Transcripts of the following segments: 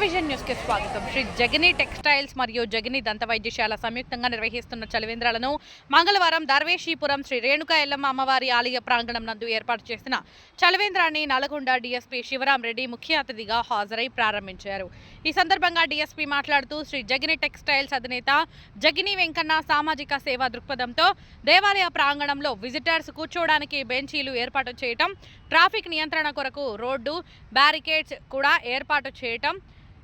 న్యూస్కి స్వాగతం. శ్రీ జగని టెక్స్టైల్స్ మరియు జగని దంత వైద్యశాల సంయుక్తంగా నిర్వహిస్తున్న చలివేంద్రాలను మంగళవారం దర్వేషీపురం శ్రీ రేణుకా ఎల్లమ్మ అమ్మవారి ఆలయ ప్రాంగణం నందు ఏర్పాటు చేసిన చలివేంద్రాన్ని నల్గొండ డీఎస్పీ శివరాం రెడ్డి ముఖ్య అతిథిగా హాజరై ప్రారంభించారు. ఈ సందర్భంగా డీఎస్పీ మాట్లాడుతూ శ్రీ జగని టెక్స్టైల్స్ అధినేత జగిని వెంకన్న సామాజిక సేవా దృక్పథంతో దేవాలయ ప్రాంగణంలో విజిటర్స్ కూర్చోవడానికి బెంచీలు ఏర్పాటు చేయటం ట్రాఫిక్ నియంత్రణ కొరకు రోడ్డు బ్యారికేడ్స్ కూడా ఏర్పాటు చేయటం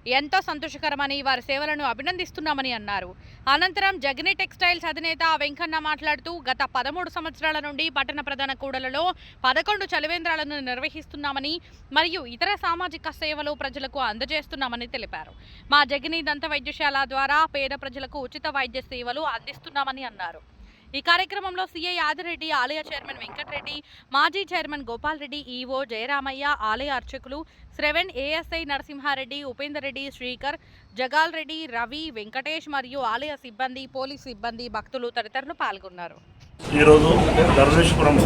ఎంతో సంతోషకరమని వారి సేవలను అభినందిస్తున్నామని అన్నారు. అనంతరం జగని టెక్స్టైల్స్ అధినేత వెంకన్న మాట్లాడుతూ గత పదమూడు సంవత్సరాల నుండి పట్టణ ప్రధాన కూడలలో పదకొండు చలివేంద్రాలను నిర్వహిస్తున్నామని మరియు ఇతర సామాజిక సేవలు ప్రజలకు అందజేస్తున్నామని తెలిపారు. మా జగని దంత వైద్యశాల ద్వారా పేద ప్రజలకు ఉచిత వైద్య సేవలు అందిస్తున్నామని అన్నారు. ఈ కార్యక్రమంలో సిఐ యాదిరెడ్డి ఆలయ చైర్మన్ వెంకటరెడ్డి మాజీ చైర్మన్ గోపాల్ రెడ్డి ఈవో జయరామయ్య ఆలయ అర్చకులు శ్రవణ్ ఏఎస్ఐ నరసింహారెడ్డి ఉపేందర్ రెడ్డి శ్రీకర్ జగాల్ రెడ్డి రవి వెంకటేష్ మరియు ఆలయ సిబ్బంది పోలీస్ సిబ్బంది భక్తులు తదితరులు పాల్గొన్నారు. ఈరోజు ధర్మేశ్వరం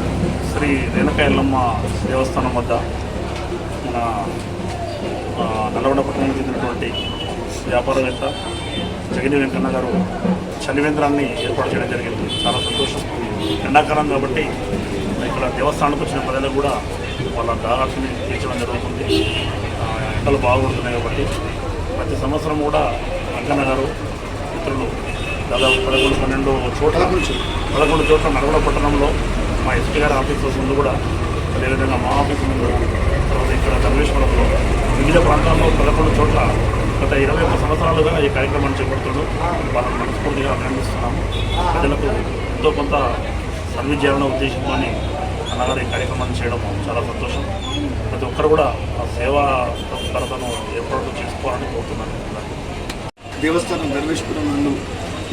శ్రీ రేణుకా దేవస్థానం వద్ద మన ఆ, నల్గొండ పట్టణానికి చెందినటువంటి వ్యాపారవేత్త జగని వెంకన్న గారు చలివేంద్రాన్ని ఏర్పాటు చేయడం జరిగింది. చాలా సంతోషం. ఎండాకాలం కాబట్టి ఇక్కడ దేవస్థానానికి వచ్చిన ప్రజలు కూడా వాళ్ళ దాహాన్ని తీర్చడం జరుగుతుంది. ఎండలు బాగుంటున్నాయి కాబట్టి ప్రతి సంవత్సరం కూడా అంకన్న గారు మిత్రులు దాదాపు పదకొండు పన్నెండు చోట్ల పదకొండు చోట్ల నల్గొండ పట్టణంలో మా ఎస్పీ గారి ఆఫీస్ ముందు కూడా అదేవిధంగా మా ఆఫీస్ ముందు తర్వాత ఇక్కడ ధర్మేశ్వరంలో వివిధ ప్రాంతాల్లో పదకొండు చోట్ల గత ఇరవై ఒక్క సంవత్సరాలుగా ఈ కార్యక్రమాన్ని చేపడుతున్నాం వాళ్ళని మనస్ఫూర్తిగా అభినందిస్తున్నాము. ప్రజలకు ఎంతో కొంత సర్వీస్ చేయాలన్న ఉద్దేశంతో అన్నగారు ఈ కార్యక్రమాన్ని చేయడం చాలా సంతోషం. ప్రతి ఒక్కరు కూడా ఆ సేవా తత్పరతను ఏర్పాటు చేసుకోవాలని కోరుతున్నాను. దేవస్థానం ధర్మేశ్వరం నందు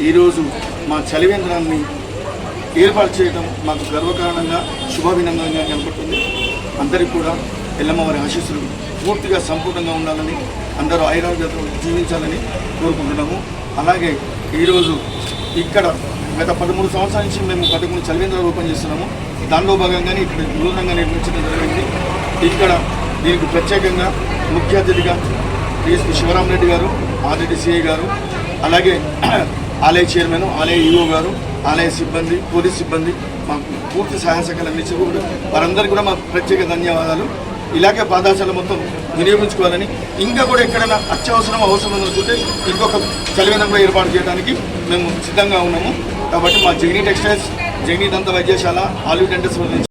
ఈరోజు మా చలివేంద్రాన్ని ఏర్పాటు చేయడం మాకు గర్వకారణంగా శుభాభినందనంగా నిలబడుతుంది అందరికీ కూడా ఎల్లమ్మవారి ఆశీస్సులు పూర్తిగా సంపూర్ణంగా ఉండాలని అందరూ ఐరాగ్యతో జీవించాలని కోరుకుంటున్నాము. అలాగే ఈరోజు ఇక్కడ గత పదమూడు సంవత్సరాల నుంచి మేము పదకొండు చలివేంద్రాలు ఓపెన్ చేస్తున్నాము. దానిలో భాగంగానే ఇక్కడ నూతనంగా నిర్మించడం జరిగింది. ఇక్కడ దీనికి ప్రత్యేకంగా ముఖ్య అతిథిగా టీఎస్పీ శివరామరెడ్డి గారు ఆర్డిటి సిఐ గారు అలాగే ఆలయ చైర్మన్ ఆలయ ఈఓ గారు ఆలయ సిబ్బంది పోలీస్ సిబ్బంది మాకు పూర్తి సహాయ సహకారాలు అందించి వారందరికీ కూడా మా ప్రత్యేక ధన్యవాదాలు. ఇలాగే పాదాశాల మొత్తం వినియోగించుకోవాలని ఇంకా కూడా ఎక్కడైనా అత్యవసరం అవసరం అనుకుంటే ఇంకొక చలివేంద్రం కూడా ఏర్పాటు చేయడానికి మేము సిద్ధంగా ఉన్నాము. కాబట్టి మా జగనీ టెక్స్టైల్స్ జగనీ దంత వైద్యశాల ఆలివ్ డెంటల్స్ నుంచి